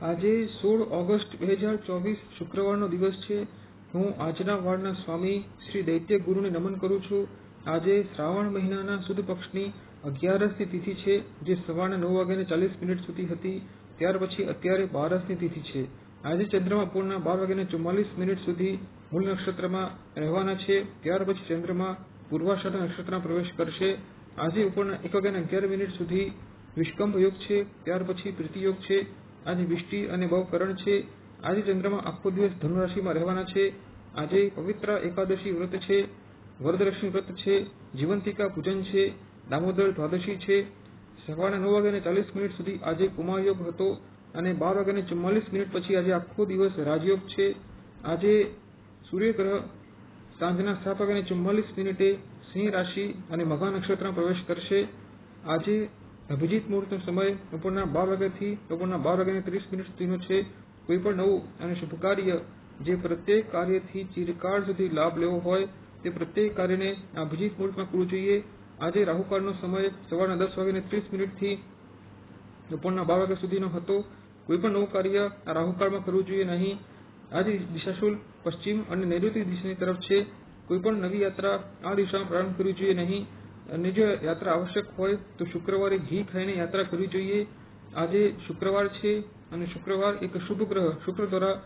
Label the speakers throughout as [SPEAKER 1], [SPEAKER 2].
[SPEAKER 1] આજે સોળ ઓગસ્ટ બે હજાર ચોવીસ શુક્રવારનો દિવસ છે. હું આજના વાળના સ્વામી શ્રી દૈત્ય ગુરુને નમન કરું છું. આજે શ્રાવણ મહિનાના સુદ પક્ષની અગિયારસની તિથિ છે, જે સવારના નવ વાગ્યાને ચાલીસ મિનિટ સુધી હતી. ત્યાર પછી અત્યારે બારસની તિથિ છે. આજે ચંદ્રમા પૂર્ણના બાર વાગ્યાને ચુમ્માલીસ મિનિટ સુધી મૂળ નક્ષત્રમાં રહેવાના છે. ત્યાર પછી ચંદ્રમા પૂર્વાષાઢ નક્ષત્રમાં પ્રવેશ કરશે. આજે ઉપરના એક વાગ્યાને અગિયાર મિનિટ સુધી વિષ્કંભ યોગ છે. ત્યાર પછી પ્રીતિ યોગ છે. આજે વિષ્ટિ અને ભવકરણ છે. આજે ચંદ્રમા આખો દિવસ ધનુ રાશિમાં રહેવાના છે. આજે પવિત્ર એકાદશી વ્રત છે. વરદલક્ષ્મી વ્રત છે. જીવંતિકા પૂજન છે. દામોદર દ્વાદશી છે. સવારના નવ વાગ્યાને ચાલીસ મિનિટ સુધી આજે કુમાર યોગ હતો અને બાર વાગ્યાને ચુમ્માલીસ મિનિટ પછી આજે આખો દિવસ રાજયોગ છે. આજે સૂર્યગ્રહ સાંજના સાત વાગ્યાને ચુમ્માલીસ મિનિટે સિંહ રાશિ અને મઘા નક્ષત્રમાં પ્રવેશ કરશે. આજે અભિજીત મુહૂર્તનો સમય બપોરના બાર વાગ્યાથી બપોરના બાર વાગ્યાને ત્રીસ મિનિટ સુધીનો છે. કોઈ પણ નવું અને શુભ કાર્ય જે પ્રત્યેક કાર્યથી ચિરકાળ સુધી લાભ લેવો હોય તે પ્રત્યેક કાર્યને અભિજીત મુહૂર્તમાં કરવું જોઈએ. આજે રાહુકાળનો સમય સવારના દસ વાગ્યાને ત્રીસ મિનિટથી બપોરના બાર વાગ્યા સુધીનો હતો. કોઈ પણ નવું કાર્ય આ રાહુકાળમાં કરવું જોઈએ નહીં. આજે દિશાશુલ પશ્ચિમ અને નૈઋત્ય દિશાની તરફ છે. કોઈ પણ નવી યાત્રા આ દિશામાં પ્રારંભ કરવી જોઈએ નહીં. અને જો યાત્રા આવશ્યક હોય તો શુક્રવારે ઘી ખાઈને યાત્રા કરવી જોઈએ. આજે શુક્રવાર છે અને શુક્રવાર એક શુભ ગ્રહ, શુક્ર દ્વારા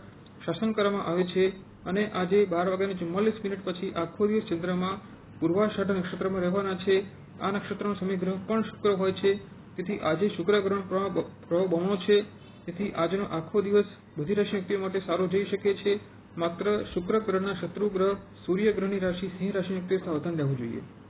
[SPEAKER 1] શાસન કરવામાં આવે છે અને આજે બાર વાગ્યાને ચુમ્માલીસ મિનિટ પછી આખો દિવસ ચંદ્રમાં પૂર્વાષાઢ નક્ષત્રમાં રહેવાના છે. આ નક્ષત્રનો સમયગ્રહ પણ શુક્ર હોય છે. તેથી આજે શુક્ર ગ્રહનો પ્રભાવ બમણો છે. તેથી આજનો આખો દિવસ બધી રાશિ વ્યક્તિઓ માટે સારો જઈ શકે છે. માત્ર શુક્ર ગ્રહના શત્રુ ગ્રહ સૂર્ય ગ્રહની રાશિ સિંહ રાશિ વ્યક્તિઓ સાવધાન રહેવું જોઈએ.